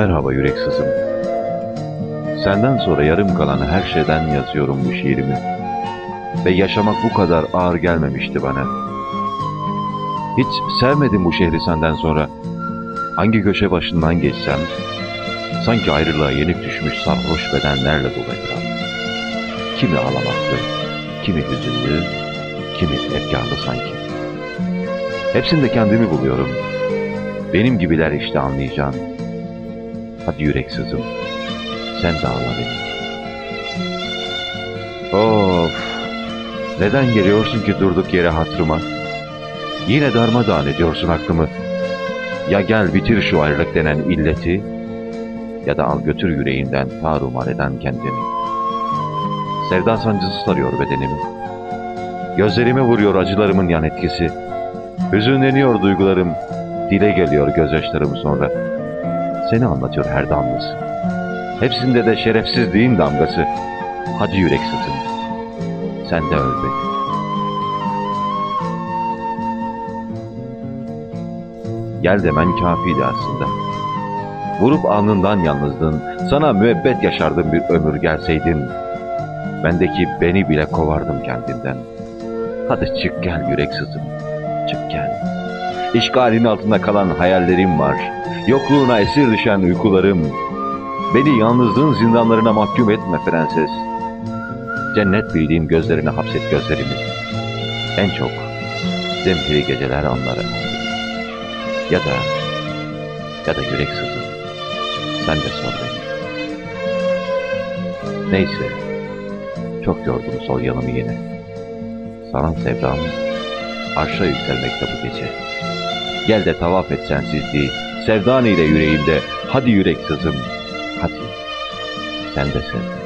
Merhaba yürek sızım. Senden sonra yarım kalan her şeyden yazıyorum bu şiirimi. Ve yaşamak bu kadar ağır gelmemişti bana. Hiç sevmedim bu şehri senden sonra. Hangi köşe başından geçsem, sanki ayrılığa yenik düşmüş sarhoş bedenlerle dolu. Kimi ağlamaklı, kimi hüzünlü, kimi efkarlı sanki. Hepsinde kendimi buluyorum. Benim gibiler işte anlayacağın. Hadi yürek sızım. Sen de ağla beni. Of. Neden geliyorsun ki durduk yere hatırıma? Yine darmadağın ediyorsun aklımı. Ya gel bitir şu ayrılık denen illeti, ya da al götür yüreğinden tarumar eden kendini. Sevda sancısı sarıyor bedenimi. Gözlerime vuruyor acılarımın yan etkisi. Hüzünleniyor duygularım, dile geliyor gözyaşlarım sonra. Seni anlatıyor her damlası. Hepsinde de şerefsizliğin damgası. Hadi yürek sızım. Sen de öl beni. Gel demen kafiydi aslında. Vurup alnından yalnızlığın, sana müebbet yaşardım bir ömür gelseydin. Bendeki beni bile kovardım kendinden. Hadi çık gel yürek sızım, çık gel. İşgalin altında kalan hayallerim var. Yokluğuna esir düşen uykularım. Beni yalnızlığın zindanlarına mahkum etme prenses. Cennet bildiğim gözlerine hapset gözlerimi. En çok zemheri geceler anları. Ya da ya da yürek sızım. Sen de sor beni. Neyse. Çok yordum sol yanımı yine. Sana sevdam arşa yükselmekte bu gece. Gel de tavaf et sensizliği. Sevdan ile yüreğimde. Hadi yürek sızım. Hadi. Sen de sev.